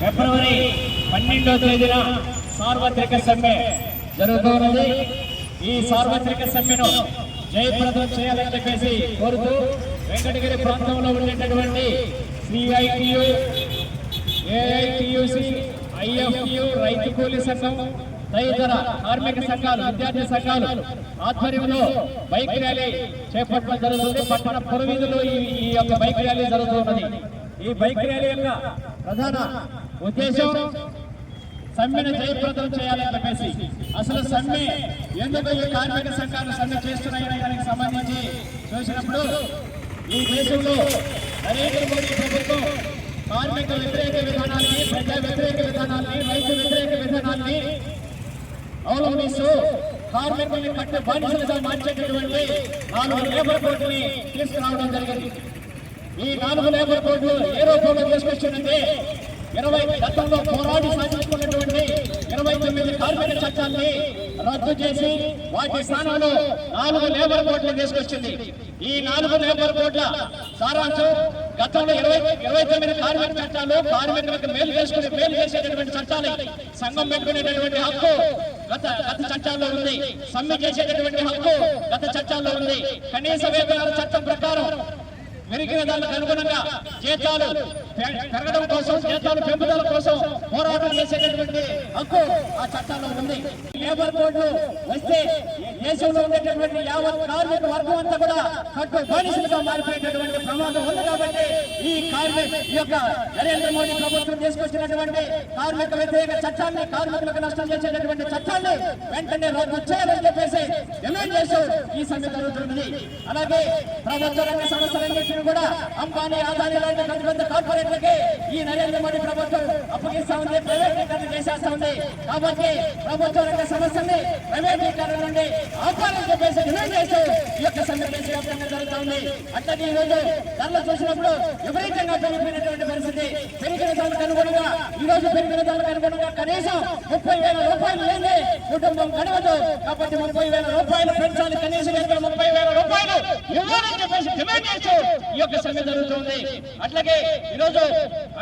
ఫిబ్రవరి పన్నెండో తేదీన సార్వత్రిక సమ్మె జరుగుతున్నది. ఈ సార్వత్రిక సమ్మెను జయప్రదం చేయాలని చెప్పేసి కోరుతూ వెంకటగిరి ప్రాంతంలో ఉండేటటువంటి సిఐటియు ఏఐటియుసి ఐఎఫ్టియు రైతు కూలీ సంఘం తదితర కార్మిక సంఘాలు విద్యార్థి సంఘాలు ఆధ్వర్యంలో బైక్ ర్యాలీ చేపట్టడం జరుగుతుంది. పట్టణ పురవీధులు ఈ ఈ యొక్క బైక్ ర్యాలీ జరుగుతున్నది. ఈ బైక్ ర్యాలీ యొక్క ప్రధాన ఉద్దేశం సమ్మెను జయప్రదం చేయాలని చెప్పేసి. అసలు సమ్మె ఎందుకు ఈ కార్మిక సంఘాలు సమ్మె చేస్తున్నాయనే దానికి సంబంధించి చూసినప్పుడు ఈ దేశంలో నరేంద్ర మోడీ ప్రభుత్వం కార్మిక వ్యతిరేక విధానాన్ని ప్రజా వ్యతిరేక విధానాన్ని రైతు వ్యతిరేక విధానాన్ని అవలంబిస్తూ కార్మికుల్ని కట్ట బానిసలుగా మార్చేటటువంటి నాలుగు లేబర్ కోడ్ని తీసుకురావడం జరిగింది. ఈ నాలుగు లేబర్ కోడ్లు ఏ రూపంలో తీసుకొచ్చిందంటే ఇరవై గతంలో పోరాడి సాధించుకున్నటువంటి ఇరవై తొమ్మిది కార్మిక చట్టాన్ని రద్దు చేసి వాటి స్థానంలో నాలుగు లేబర్ కోడ్లు తీసుకొచ్చింది. ఈ నాలుగు లేబర్ కోడ్ల సారాంశం గతంలో ఇరవై ఇరవై తొమ్మిది కార్మిక చట్టాలు కార్మికులకు మేలు చేసుకుని మేలు చేసేటటువంటి చట్టాలు. సంఘం పెట్టుకునేటటువంటి హక్కు గత గత చట్టాల్లో ఉంది. సమ్మె చేసేటటువంటి హక్కు గత చట్టాల్లో ఉంది. కనీస వేతనాల చట్టం ప్రకారం విరిగిన దానికి అనుగుణంగా జీతాలు పెరగడం కోసం జీతాలు పెంపుదల కోసం పోరాటం చేసేటటువంటి హక్కు ఆ చట్టాల్లో ఉంది. లేబర్ కోడ్లు వస్తే దేశంలో ఉండేటటువంటి యావత్ కార్మిక వర్గం అంతా కూడా కట్టు బానిసలుగా మారిపోయేటటువంటి ప్రమాదం ఉంది కాబట్టి ఈ కార్మిక ఈ యొక్క నరేంద్ర మోడీ ప్రభుత్వం తీసుకొచ్చినటువంటి కార్మిక వ్యతిరేక చట్టాన్ని కార్మికులకు నష్టం చేసేటటువంటి చట్టాన్ని వెంటనే రద్దు చేయాలని చెప్పేసి డిమాండ్ చేస్తూ ఈ సమ్మె జరుగుతుంది అలాగే ప్రభుత్వ రంగ సంస్థలన్నింటినీ కూడా అంబానీ ఆదాని లాంటి పెద్ద పెద్ద కార్పొరేట్లకి ఈ నరేంద్ర మోడీ ప్రభుత్వం అప్పగిస్తా ఉంది ప్రైవేటీకరణ చేసేస్తా ఉంది. కాబట్టి ప్రభుత్వం యొక్క సమస్యని ప్రైవేటీకరణ నుండి ఆపాలని చెప్పేసి డిమాండ్ చేస్తూ ఈ యొక్క సమ్మె దేశవ్యాప్తంగా జరుగుతూ ఉంది. అట్లాగే ఈ రోజు ధరలు చూసినప్పుడు విపరీతంగా పెరిగిపోయినటువంటి పరిస్థితి. పెరిగిన ధరలకు అనుగుణంగా ఈ రోజు పెరిగిన ధరలకు అనుగుణంగా కనీసం ముప్పై వేల రూపాయలు లేని కుటుంబం గడవదు. కాబట్టి ముప్పై వేల రూపాయలు పెంచాలి కనీసం ముప్పై వేల రూపాయలు ఇవ్వాలని చెప్పేసి డిమాండ్ ఈ యొక్క సమ్మె జరుగుతుంది. అట్లాగే ఈరోజు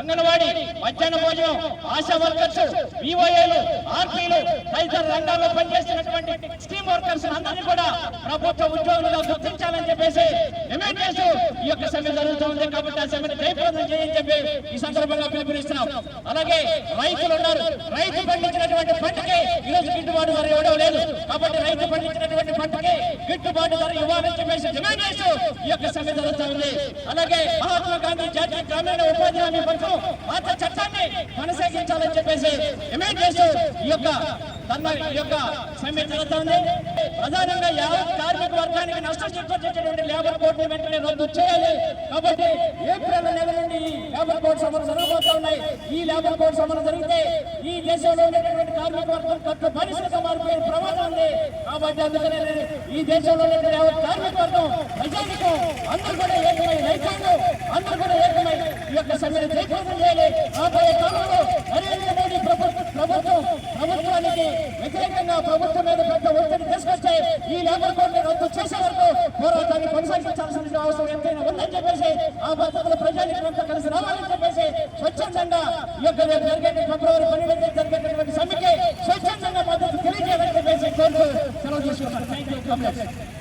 అంగన్వాడీ మధ్యాహ్న భోజనం ఆశా వర్కర్స్ వివోఏలు ఆర్పీలు తదితర రంగాల్లో పనిచేస్తున్నటువంటి స్కీమ్ వర్కర్స్ అందరినీ కూడా ప్రభుత్వ ఉద్యోగులుగా గుర్తించాలని చెప్పేసి డిమాండ్ చేస్తూ ఈ యొక్క సమ్మె జరుగుతుంది. కాబట్టి ఆ సమ్మెను జయప్రదం చెప్పి ఈ సందర్భంగా పిలుపునిస్తున్నాం. అలాగే రైతులు ఉన్నారు. రైతు పండించినటువంటి పంటకి ఈరోజు గిట్టుబాటు ధర ఇవ్వడం లేదు. కాబట్టి రైతు పండించినటువంటి పంటకి గిట్టుబాటు ధర ఇవ్వాలని చెప్పేసి డిమాండ్ చేస్తూ ఈ యొక్క సమ్మె జరుగుతూ ఉంది. అలాగే మహాత్మా గాంధీ జాతీయ గ్రామీణ ఉపాధి హామీ పథకం పాత చట్టాన్ని కొనసాగించాలని చెప్పేసి డిమాండ్ చేస్తూ ఈ యొక్క ధర్మ ఈ యొక్క సమ్మె జరుగుతుంది ప్రధాన కార్మిక నష్టం చేకూర్చేటటువంటి లేబర్ కోడ్ వెంటనే రద్దు చేయాలి. కాబట్టి ఏప్రిల్ నెల నుండి లేబర్ కోడ్ సమరం జరగబోతా ఉన్నాయి. ఈ లేబర్ కోడ్ సమరం జరిగితే ఈ దేశంలో ఉండేటటువంటి కార్మిక వర్గం కొత్త పరిస్థితిగా మారిపోయే ప్రమాదం ఉంది. కాబట్టి అందుకనే ఈ దేశంలో ఉండేటువంటి కార్మిక వర్గం ప్రజానికం అందరూ కూడా ఏకమై రైతాంగం అందరూ కూడా ఏకమై ఈ యొక్క సమ్మెను జయప్రదం చేయాలి. రాబోయే కాలంలో నరేంద్ర మోడీ ప్రభుత్వానికి వ్యతిరేకంగా ప్రభుత్వం మీద పెద్ద ఒత్తిడి తీసుకొస్తే ఈ లేబర్ కోడ్ రద్దు చేసే వరకు పోరాటాన్ని కొనసాగించాల్సిన అవసరం ఎంతైనా ఉందని చెప్పేసి ఆ భద్రతల ప్రజానికంతా కలిసి రావాలని చెప్పేసి స్వచ్ఛందంగా ఈ యొక్క జరిగే ఫిబ్రవరి పన్నెండు జరిగేటటువంటి సమ్మెకి స్వచ్ఛందంగా మద్దతు తెలియజేయాలని చెప్పేసి కోరుతూ సెలవు తీసుకుంటాను థ్యాంక్ యూ